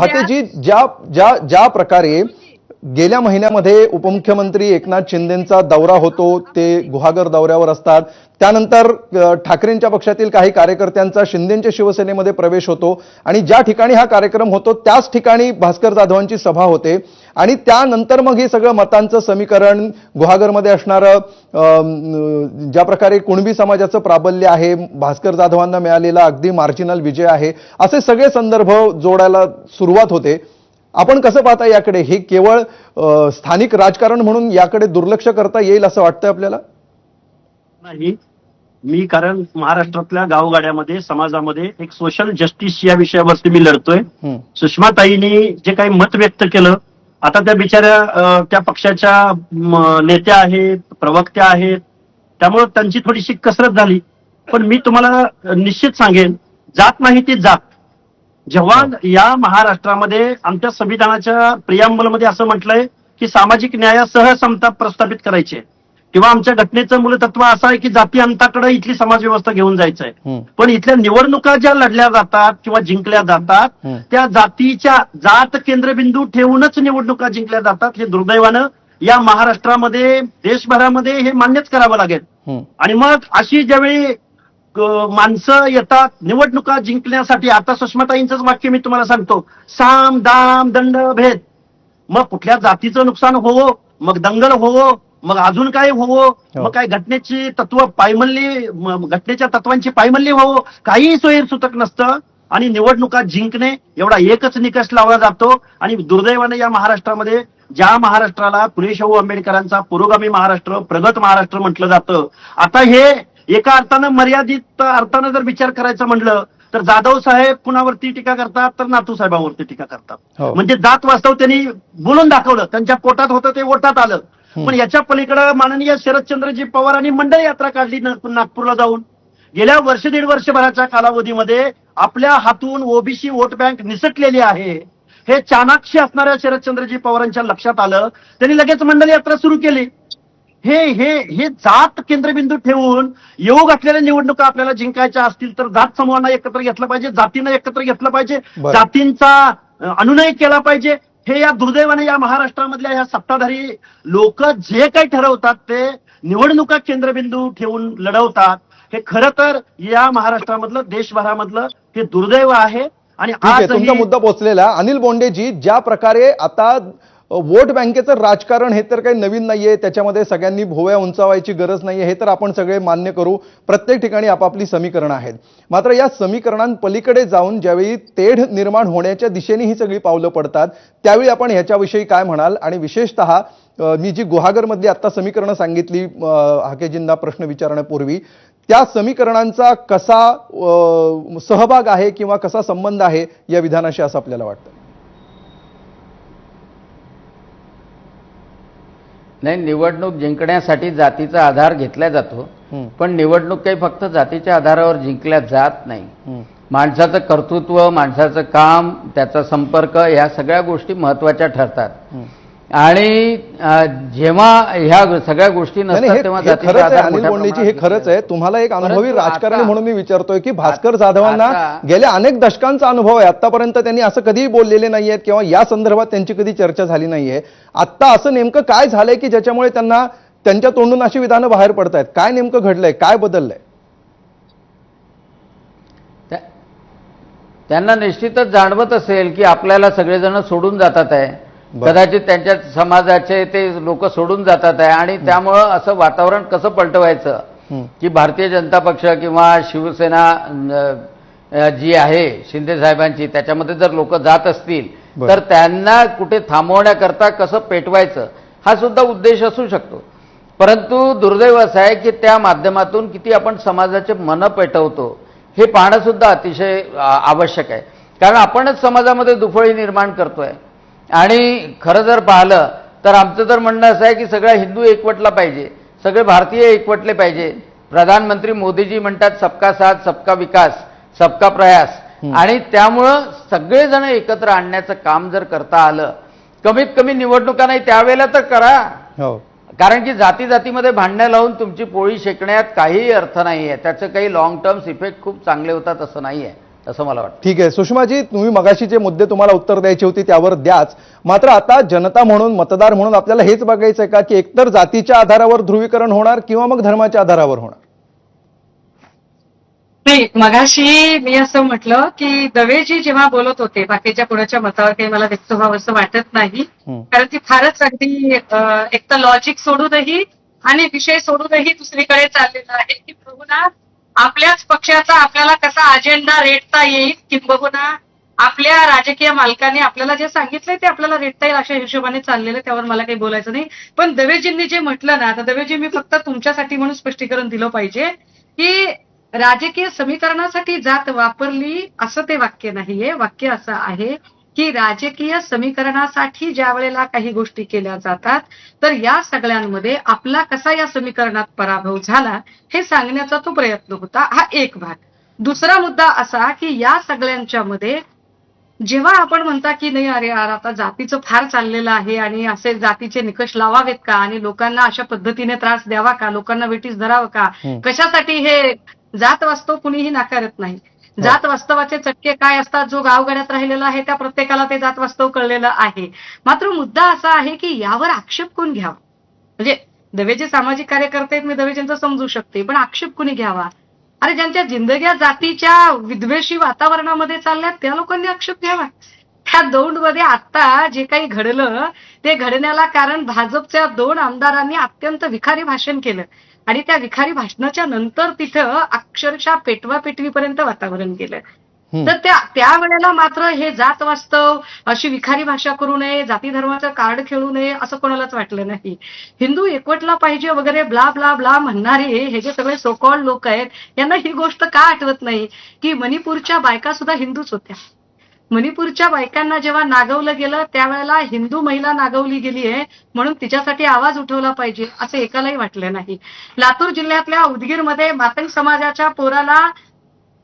हातेजी ज्या ज्या ज्या प्रकारे गेल्या महिन्यामध्ये उपमुख्यमंत्री एकनाथ शिंदेचा दौरा होतो ते गुहागर दौऱ्यावर असतात. त्यानंतर ठाकरेंच्या पक्षातील काही कार्यकर्त्यांचा शिंदेच्या शिवसेनेमध्ये प्रवेश होतो. आणि ज्या ठिकाणी हा कार्यक्रम होतो त्याच ठिकाणी भास्कर जाधवांची सभा होते. आणि त्यानंतर मग हे सगळं मतांचं समीकरण गुहागरमध्ये असणारं ज्या प्रकारे कुणबी समाजाचं प्राबल्य आहे भास्कर जाधवांना मिळालेला अगदी मार्जिनल विजय आहे असे सगळे संदर्भ जोडायला सुरुवात होते. आपण कसं पाहता याकडे? हे केवळ स्थानिक राजकारण म्हणून याकडे दुर्लक्ष करता येईल असं वाटतं आपल्याला? नाही. मी कारण महाराष्ट्रातल्या गावगाड्यामध्ये समाजामध्ये एक सोशल जस्टिस या विषयावरती मी लढतोय. सुषमाताईंनी जे काही मत व्यक्त केलं आता त्या बिचाऱ्या त्या पक्षाच्या नेत्या आहेत प्रवक्त्या आहेत. त्यामुळं त्यांची थोडीशी कसरत झाली. पण मी तुम्हाला निश्चित सांगेन जात नाही ती जात. जेव्हा या महाराष्ट्रामध्ये आमच्या संविधानाच्या प्रियांबलमध्ये असं म्हटलंय की सामाजिक न्यायासह समता प्रस्थापित करायची आहे. किंवा आमच्या घटनेचं मूलतत्व असं आहे की जाती अंताकडे इथली समाज व्यवस्था घेऊन जायचं आहे पण इथल्या निवडणुका ज्या लढल्या जातात किंवा जिंकल्या जातात. त्या जातीच्या जात केंद्रबिंदू ठेवूनच निवडणुका जिंकल्या जातात हे दुर्दैवानं या महाराष्ट्रामध्ये देशभरामध्ये हे मान्यच करावं लागेल. आणि मग अशी ज्यावेळी माणसं येतात निवडणुका जिंकण्यासाठी आता सुषमाताईंचंच वाक्य मी तुम्हाला सांगतो साम दाम दंड भेद. मग कुठल्या जातीचं नुकसान होवो मग दंगल होवो मग अजून काय होवो? मग काय घटनेची तत्व पायमल्ली घटनेच्या तत्वांची पायमल्ली होवो? काही सोयीर सुतक नसतं. आणि निवडणुका जिंकणे एवढा एकच निकष लावला जातो. आणि दुर्दैवाने या महाराष्ट्रामध्ये ज्या महाराष्ट्राला फुले शाहू आंबेडकरांचा पुरोगामी महाराष्ट्र प्रगत महाराष्ट्र म्हटलं जातं. आता हे एका अर्थानं मर्यादित अर्थानं जर विचार करायचा म्हटलं तर जाधव साहेब कुणावरती टीका करतात तर नातू साहेबांवरती टीका करतात. हो. म्हणजे जात वास्तव त्यांनी बोलून दाखवलं. त्यांच्या पोटात होतं ते ओटात आलं. पण याच्या पलीकडे माननीय शरदचंद्रजी पवारांनी मंडळ यात्रा काढली ना- नागपूरला जाऊन. गेल्या वर्ष दीड वर्षभराच्या कालावधीमध्ये आपल्या हातून ओबीसी वोट बँक निसटलेली आहे. हे चाणाक्षी असणाऱ्या शरदचंद्रजी पवारांच्या लक्षात आलं. त्यांनी लगेच मंडळ यात्रा सुरू केली. हे हे हे जात केंद्रबिंदू ठेवून येऊ घातलेल्या निवडणुका आपल्याला जिंकायच्या असतील तर जात समूहांना एकत्र घेतलं पाहिजे जातीनं एकत्र घेतलं पाहिजे. जातींचा अनुनय केला पाहिजे. हे या दुर्दैवाने या महाराष्ट्रामधल्या या सत्ताधारी लोक जे काही ठरवतात ते निवडणुका केंद्रबिंदू ठेवून लढवतात हे खरं तर या महाराष्ट्रामधलं देशभरामधलं हे दुर्दैव आहे आणि आहे तुमचा आज मुद्दा पोहोचलेला. अनिल बोंडेजी ज्या प्रकारे आता वोट बँकेचं राजकारण हे तर काही नवीन नाही आहे त्याच्यामध्ये सगळ्यांनी भोव्या उंचावायची गरज नाही आहे हे तर आपण सगळे मान्य करू. प्रत्येक ठिकाणी आपापली समीकरणं आहेत. मात्र या समीकरणांपलीकडे जाऊन ज्यावेळी तेढ निर्माण होण्याच्या दिशेने ही सगळी पावलं पडतात त्यावेळी आपण ह्याच्याविषयी काय म्हणाल? आणि विशेषतः मी जी गुहागरमधली आत्ता समीकरणं सांगितली हाकेजींना प्रश्न विचारण्यापूर्वी त्या समीकरणांचा कसा सहभाग आहे किंवा कसा संबंध आहे या विधानाशी असं आपल्याला वाटतं? नाही निवडणूक जिंकण्यासाठी जातीचा आधार घेतला जातो पण निवडणूक काही फक्त जातीच्या आधारावर जिंकल्या जात नाही. माणसाचं कर्तृत्व माणसाचं काम त्याचा संपर्क या सगळ्या गोष्टी महत्त्वाच्या ठरतात. आणि जेव्हा ह्या सगळ्या गोष्टी नाही, नाही, नसतात तेव्हा अनिल बोंडेजी हे खरंच आहे. तुम्हाला एक अनुभवी राजकारणी म्हणून मी विचारतोय की भास्कर जाधवांना गेल्या अनेक दशकांचा अनुभव आहे. आतापर्यंत त्यांनी असं कधीही बोललेले नाहीयेत किंवा या संदर्भात त्यांची कधी चर्चा झाली नाहीये आता असं नेमकं काय झालंय की ज्याच्यामुळे त्यांना त्यांच्या तोंडून अशी विधानं बाहेर पडतायत? काय नेमकं घडलंय? काय बदललंय? त्या- त्यांना निश्चितच जाणवत असेल की आपल्याला सगळेजण सोडून जातात आहे. कदाचित त्यांच्या समाजाचे ते लोक सोडून जातात आहे. आणि त्यामुळं असं वातावरण कसं पलटवायचं? की भारतीय जनता पक्ष किंवा शिवसेना जी आहे शिंदे साहेबांची त्याच्यामध्ये जर लोक जात असतील. तर त्यांना कुठे थांबवण्याकरता कसं पेटवायचं? हा सुद्धा उद्देश असू शकतो. परंतु दुर्दैव असं आहे की त्या माध्यमातून किती आपण समाजाचे मन पेटवतो हे पाहणं सुद्धा अतिशय आवश्यक आहे. कारण आपणच समाजामध्ये दुफळी निर्माण करतोय. आणि खरं जर पाहिलं तर आमचं तर म्हणणं असं आहे की सगळा हिंदू एकवटला पाहिजे सगळे भारतीय एकवटले पाहिजे. प्रधानमंत्री मोदीजी म्हणतात सबका साथ सबका विकास सबका प्रयास. आणि त्यामुळं सगळेजण एकत्र आणण्याचं काम जर करता आलं कमीत कमी निवडणुका नाही त्यावेळेला तर करा. हो. कारण की जाती जातीमध्ये भांडणं लावून तुमची पोळी शेकण्यात काहीही अर्थ नाही आहे त्याचं काही लॉंग टर्म्स इफेक्ट खूप चांगले होतात असं नाही आहे असं मला वाटतं. ठीक आहे. सुषमाजी तुम्ही मगाशी जे मुद्दे तुम्हाला उत्तर द्यायची होती त्यावर द्याच. मात्र आता जनता म्हणून मतदार म्हणून आपल्याला हेच बघायचं आहे का की एकतर जातीच्या आधारावर ध्रुवीकरण होणार किंवा मग धर्माच्या आधारावर होणार? नाही मगाशी मी असं म्हटलं की दवेजी जेव्हा बोलत होते बाकीच्या कुणाच्या मतावर काही मला व्यक्त व्हावं असं वाटत नाही. कारण ती फारच अगदी एक तर लॉजिक सोडूनही आणि विषय सोडूनही दुसरीकडे चाललेला आहे की बघुना आपल्याच पक्षाचा आपल्याला कसा अजेंडा रेटता येईल किंबहुना आपल्या राजकीय मालकाने आपल्याला जे सांगितलंय ते आपल्याला रेटता येईल अशा हिशोबाने चाललेलं त्यावर मला काही बोलायचं नाही. पण दवेजींनी जे म्हटलं ना तर दवेजी मी फक्त तुमच्यासाठी म्हणून स्पष्टीकरण दिलं पाहिजे की राजकीय समीकरणासाठी जात वापरली असं ते वाक्य नाहीये. वाक्य असं आहे की राजकीय समीकरणासाठी ज्या वेळेला काही गोष्टी केल्या जातात तर या सगळ्यांमध्ये आपला कसा या समीकरणात पराभव झाला हे सांगण्याचा तो प्रयत्न होता. हा एक भाग. दुसरा मुद्दा असा की या सगळ्यांच्या मध्ये जेव्हा आपण म्हणता की नाही अरे यार आता जातीचं फार चाललेलं आहे आणि असे जातीचे निकष लावावेत का आणि लोकांना अशा पद्धतीने त्रास द्यावा का? लोकांना वेटीस धरावं का. कशासाठी हे जात वास्तव कुणीही नाकारत नाही. हो. जात वास्तवाचे चटके काय असतात जो गावगड्यात राहिलेला आहे त्या प्रत्येकाला ते जात वास्तव कळलेलं आहे. मात्र मुद्दा असा आहे की यावर आक्षेप कोण घ्यावा? म्हणजे दवेचे सामाजिक कार्यकर्ते आहेत मी दवेजींचं समजू शकते पण आक्षेप कुणी घ्यावा? अरे ज्यांच्या जिंदग्या जातीच्या विद्वेषी वातावरणामध्ये चालल्यात त्या लोकांनी आक्षेप घ्यावा. त्या दौंडमध्ये आता जे काही घडलं ते घडण्याला कारण भाजपच्या दोन आमदारांनी अत्यंत विखारी भाषण केलं. आणि त्या विखारी भाषणाच्या नंतर तिथं अक्षरशः पेटवा पेटवीपर्यंत वातावरण गेलं. तर त्या त्यावेळेला मात्र हे जात वास्तव अशी विखारी भाषा करू नये जाती धर्माचं कार्ड खेळू नये असं कोणालाच वाटलं नाही. हिंदू एकवटला पाहिजे वगैरे ब्ला ब्ला ब्ला म्हणणारे हे जे सगळे सोकॉल लोक आहेत यांना ही गोष्ट का आठवत नाही? की मणिपूरच्या बायका सुद्धा हिंदूच होत्या. मणिपूरच्या बायकांना जेव्हा नागवलं गेलं त्यावेळेला हिंदू महिला नागवली गेली आहे म्हणून तिच्यासाठी आवाज उठवला पाहिजे असं एकालाही वाटलं नाही. लातूर जिल्ह्यातल्या उदगीरमध्ये मातंग समाजाच्या पोराला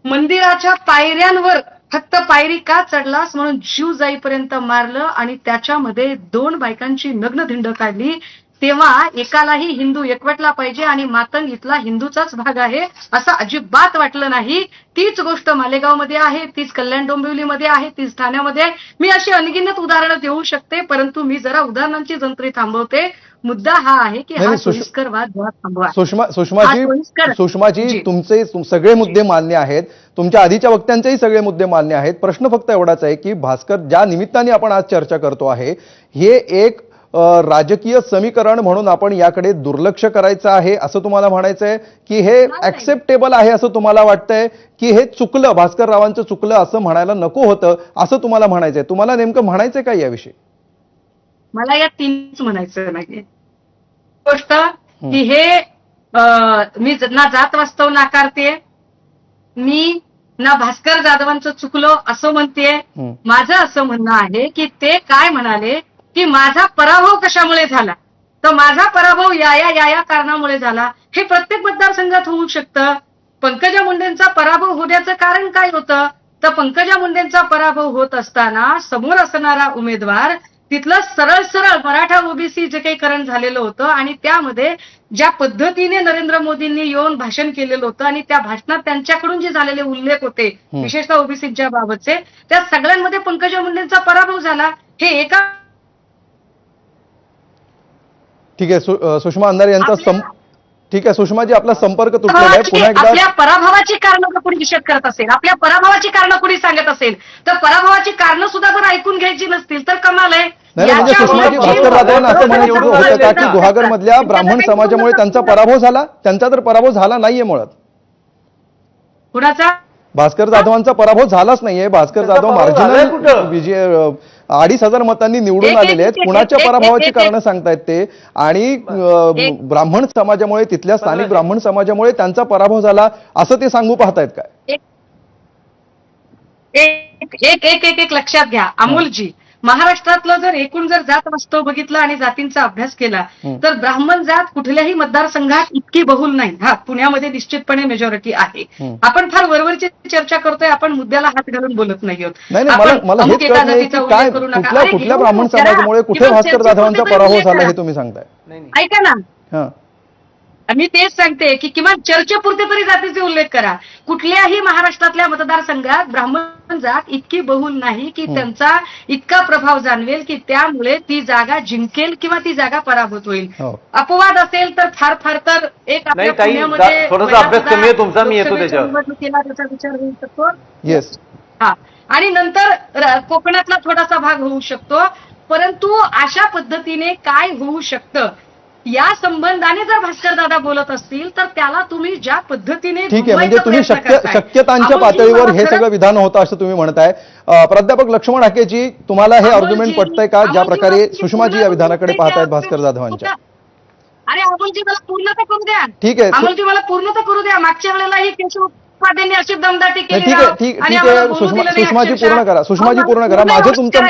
मंदिराच्या पायऱ्यांवर फक्त पायरी का चढलास म्हणून जीव जाईपर्यंत मारलं आणि त्याच्यामध्ये दोन बायकांची नग्न धिंड काढली. तेव्हा एकालाही हिंदू एकवटला पाहिजे आणि मातंग इथला हिंदूचाच भाग आहे असं अजिबात वाटलं नाही. तीच गोष्ट मालेगावमध्ये आहे तीच कल्याण डोंबिवलीमध्ये आहे तीच ठाण्यामध्ये. आहे मी अशी अनगिनत उदाहरणं देऊ शकते परंतु मी जरा उदाहरणांची जंत्री थांबवते. मुद्दा हा आहे की हा सोयीस्कर वाद थांबवा. सुषमा सुषमाजी. सुषमाजी. तुमचे तुम- सगळे मुद्दे मान्य आहेत. तुमच्या आधीच्या वक्त्यांचेही सगळे मुद्दे मान्य आहेत. प्रश्न फक्त एवढाच आहे की भास्कर ज्या निमित्ताने आपण आज चर्चा करतो आहे हे एक राजकीय समीकरण म्हणून आपण याकडे दुर्लक्ष करायचं आहे असं तुम्हाला म्हणायचं आहे की हे नाही. ऍक्सेप्टेबल आहे असं तुम्हाला वाटतंय की हे चुकलं भास्कर रावांचं चुकलं असं म्हणायला नको होतं असं तुम्हाला म्हणायचंय. तुम्हाला नेमकं म्हणायचंय काय याविषयी? मला या तीनच म्हणायचं नाहीये गोष्ट की हे मी ना जात वास्तव नाकारते मी ना भास्कर जाधवांचं चुकलो असं म्हणते. माझं असं म्हणणं आहे की ते काय म्हणाले की माझा पराभव कशामुळे झाला? तर माझा पराभव या या या या कारणामुळे झाला. हे प्रत्येक मतदारसंघात होऊ शकतं. पंकजा मुंडेंचा पराभव होण्याचं कारण काय होतं? तर पंकजा मुंडेंचा पराभव होत असताना समोर असणारा उमेदवार तिथलं सरळ सरळ मराठा ओबीसी जे काही करण झालेलं होतं आणि त्यामध्ये ज्या पद्धतीने नरेंद्र मोदींनी येऊन भाषण केलेलं होतं आणि त्या भाषणात त्यांच्याकडून जे झालेले उल्लेख होते. विशेषतः ओबीसीच्या बाबतचे त्या सगळ्यांमध्ये पंकजा मुंडेंचा पराभव झाला. हे एका ठीक आहे सु- सुषमा अंधारे यांचा सं ठीक आहे सुषमाजी आपला संपर्क तुटलेला आहे. पराभवाची- पुन्हा एकदा आपल्या पराभवाची कारणं जर कोणी निषेध करत असेल? आपल्या पराभवाची कारणं कोणी सांगत असेल? तर पराभवाची कारणं सुद्धा जर ऐकून घ्यायची नसतील तर कमाल आहे. नाही म्हणजे सुषमाजी भास्कर असं म्हणायचं होतं का की. गुहागर मधल्या ब्राह्मण समाजामुळे त्यांचा पराभव झाला त्यांचा तर पराभव झाला नाहीये मुळात. कुणाचा? भास्कर जाधवांचा पराभव झालाच नाहीये. भास्कर जाधव मार्जिनल? विजय अडीच हजार मतांनी निवडून आलेले आहेत. कुणाच्या पराभवाची कारणं सांगतायत ते? आणि ब्राह्मण समाजामुळे तिथल्या स्थानिक ब्राह्मण समाजामुळे त्यांचा पराभव झाला असं ते सांगू पाहतायत काय? एक एक एक लक्षात घ्या. अमोलजी महाराष्ट्रातलं जर एकूण जर जात वास्तव बघितलं आणि जातींचा अभ्यास केला. तर ब्राह्मण जात कुठल्याही मतदारसंघात इतकी बहुल नाही हा पुण्यामध्ये निश्चितपणे मेजॉरिटी आहे. आपण फार वरवरची चर्चा करतोय आपण मुद्द्याला हात घालून बोलत नाही. कुठल्या ब्राह्मण. समाजामुळे कुठे भास्कर जाधवांचा पराभव झाला. हे तुम्ही सांगताय ऐका ना हां मी तेच सांगते की किमान चर्चेपुरते तरी जातीचे उल्लेख करा कुठल्याही महाराष्ट्रातल्या मतदारसंघात ब्राह्मण जात इतकी बहुल नाही की हं. त्यांचा इतका प्रभाव जाणवेल की त्यामुळे ती जागा जिंकेल किंवा ती जागा पराभूत होईल. हो. अपवाद असेल तर फार फार तर एक आपल्या पुण्यामध्ये. निवडणुकीला त्याचा विचार होऊ शकतो. येस हा. आणि नंतर कोकणातला थोडासा भाग होऊ शकतो. परंतु अशा पद्धतीने काय होऊ शकतं? या संबंधाने जर भास्कर दादा बोलत असतील तर त्याला तुम्ही ज्या पद्धतीने ठीक आहे म्हणजे तुम्ही शक्य. शक्यतांच्या पातळीवर हे सगळं विधान होतं असं तुम्ही म्हणताय प्राध्यापक लक्ष्मण हाकेजी तुम्हाला हे आर्ग्युमेंट पटतंय का ज्या प्रकारे सुषमाजी या विधानाकडे पाहतायत. भास्कर जाधवांच्या अरे अमोलजी मला पूर्ण तर करू द्या ठीक आहे अमोलजी मला पूर्ण तर करू द्या मागच्या वेळेलाही केशव उपाध्यायांनी अशी दमदाटी केली ठीक आहे. ठीक आहे सुषमाजी. पूर्ण करा सुषमाजी पूर्ण करा माझं तुमचं.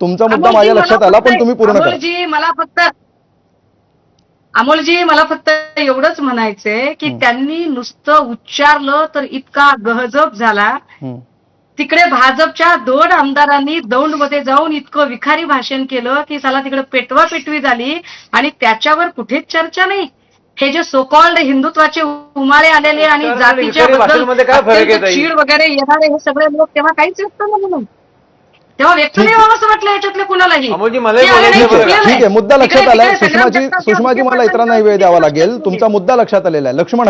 तुमचा मुद्दा माझ्या लक्षात आला पण तुम्ही पूर्ण करा मला फक्त अमोलजी मला फक्त एवढंच म्हणायचंय की. त्यांनी नुसतं उच्चारलं तर इतका गहजब झाला. तिकडे भाजपच्या दोन आमदारांनी दौंडमध्ये जाऊन इतकं विखारी भाषण केलं की साला तिकडे पेटवा पेटवी झाली आणि त्याच्यावर कुठेच चर्चा नाही हे जे सोकॉल्ड हिंदुत्वाचे उमाळे आलेले आणि जातीच्या बद्दल? चीड वगैरे येणारे हे सगळे लोक तेव्हा काहीच व्यक्त नाही म्हणून तेव्हा व्यक्त नाही. व्हावं असं वाटलं याच्यातले कुणालाही. अमोलजी, बोलायचं आहे. चुकलेलं ठीक आहे मुद्दा तिकडे- लक्षात आलाय. तिकडे सुषमाजी सुषमाजी मला इतरांनाही वेळ द्यावा लागेल. तुमचा मुद्दा लक्षात आलेला आहे. लक्ष्मण